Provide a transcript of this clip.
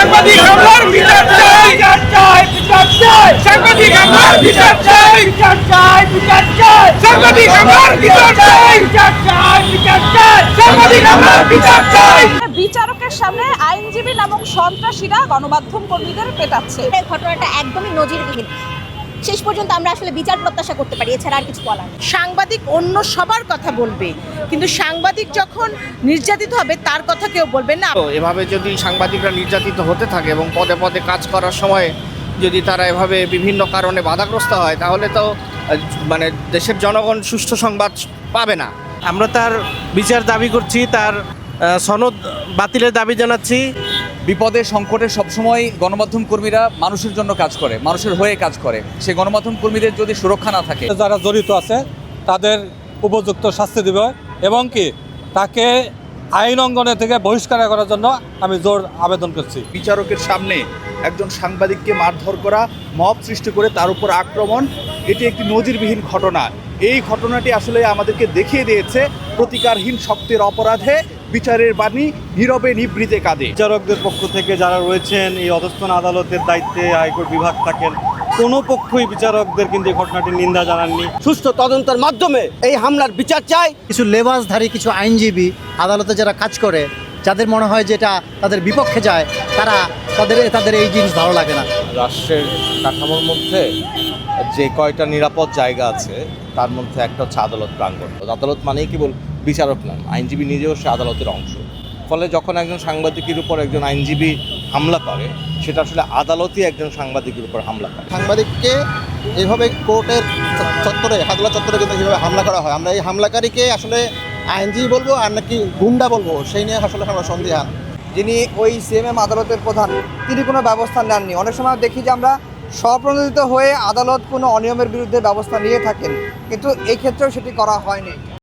সাংবাদিক হামলার বিচার চাই। বিচার চাই বিচার চাই। সাংবাদিক হামলার বিচার চাই বিচার চাই বিচার চাই। সাংবাদিক হামলার বিচার চাই। বিচার চাই বিচার চাই। সাংবাদিক হামলার বিচার চাই। বিচারকের সামনে আইনজীবী নামক সন্ত্রাসীরা গণমাধ্যম কর্মীদের পেটাচ্ছে। এই ঘটনাটা একদমই নজিরবিহীন। শেষ পর্যন্ত আমরা আসলে বিচার প্রত্যাশা করতে পারি এছাড়া আর কিছু বলার নেই। সাংবাদিক অন্য সবার কথা বলবে কিন্তু সাংবাদিক যখন নির্যাতিত হবে তার কথা কেউ বলবে না। এভাবে যদি সাংবাদিকরা নির্যাতিত হতে থাকে এবং পদে পদে কাজ করার সময় যদি তারা এভাবে বিভিন্ন কারণে বাধাগ্রস্ত হয় তাহলে তো মানে দেশের জনগণ সুষ্ঠু সংবাদ পাবে না। আমরা তার বিচার দাবি করছি তার সনদ বাতিলের দাবি জানাচ্ছি। বিপদে সংকটে সবসময় গণমাধ্যম কর্মীরা মানুষের জন্য কাজ করে মানুষের হয়ে কাজ করে। সেই গণমাধ্যম কর্মীদের যদি সুরক্ষা না থাকে যারা জড়িত আছে তাদের উপযুক্ত শাস্তি দেবে এবং কি তাকে আইন অঙ্গনে থেকে বহিষ্কার করার জন্য আমি জোর আবেদন করছি। বিচারকের সামনে একজন সাংবাদিককে মারধর করা মব সৃষ্টি করে তার উপর আক্রমণ এটি একটি নজিরবিহীন ঘটনা। এই ঘটনাটি আসলে আমাদেরকে দেখিয়ে দিয়েছে প্রতিকারহীন শক্তির অপরাধে বিচারের বাণী নীরবে নিবৃতে কাঁদে। বিচারকদের পক্ষ থেকে যারা রয়েছেন এই অধস্থন আদালতের দায়িত্বে হাইকোর্ট বিভাগ থাকেন কোনো পক্ষই বিচারকদের কিন্তু এই ঘটনাটির নিন্দা জানাননি। সুস্থ তদন্তের মাধ্যমে এই হামলার বিচার চাই। কিছু লেবাসধারী কিছু আইনজীবী আদালতে যারা কাজ করে যাদের মনে হয় যে এটা তাদের বিপক্ষে যায় তারা তাদের তাদের এই জিনিস ভালো লাগে না। রাষ্ট্রের কাঠামোর মধ্যে যে কয়টা নিরাপদ জায়গা আছে তার মধ্যে একটা হচ্ছে আদালত প্রাঙ্গণ। আদালত মানেই কেবল বিচারক নয় আইনজীবী নিজেও সে আদালতের অংশ। ফলে যখন একজন সাংবাদিকের উপর একজন আইনজীবী হামলা করে, সেটা আসলে আদালতই একজন সাংবাদিকের উপর হামলা করে। সাংবাদিককে এভাবে কোর্টের চত্বরে, হাতলা চত্বরে কিন্তু এইভাবে হামলা করা হয়, আমরা এই হামলাকারীকে আসলে আইনজীবী বলব আর নাকি গুন্ডা বলব, সেই নিয়ে আসলে আমরা সন্দেহান। যিনি ওই সিএমএম আদালতের প্রধান, তিনি কোনো ব্যবস্থা নেননি। অনেক সময় দেখি যে আমরা স্বপ্রণোদিত হয়ে আদালত কোনো অনিয়মের বিরুদ্ধে ব্যবস্থা নিয়ে থাকেন, কিন্তু এই ক্ষেত্রেও সেটি করা হয়নি।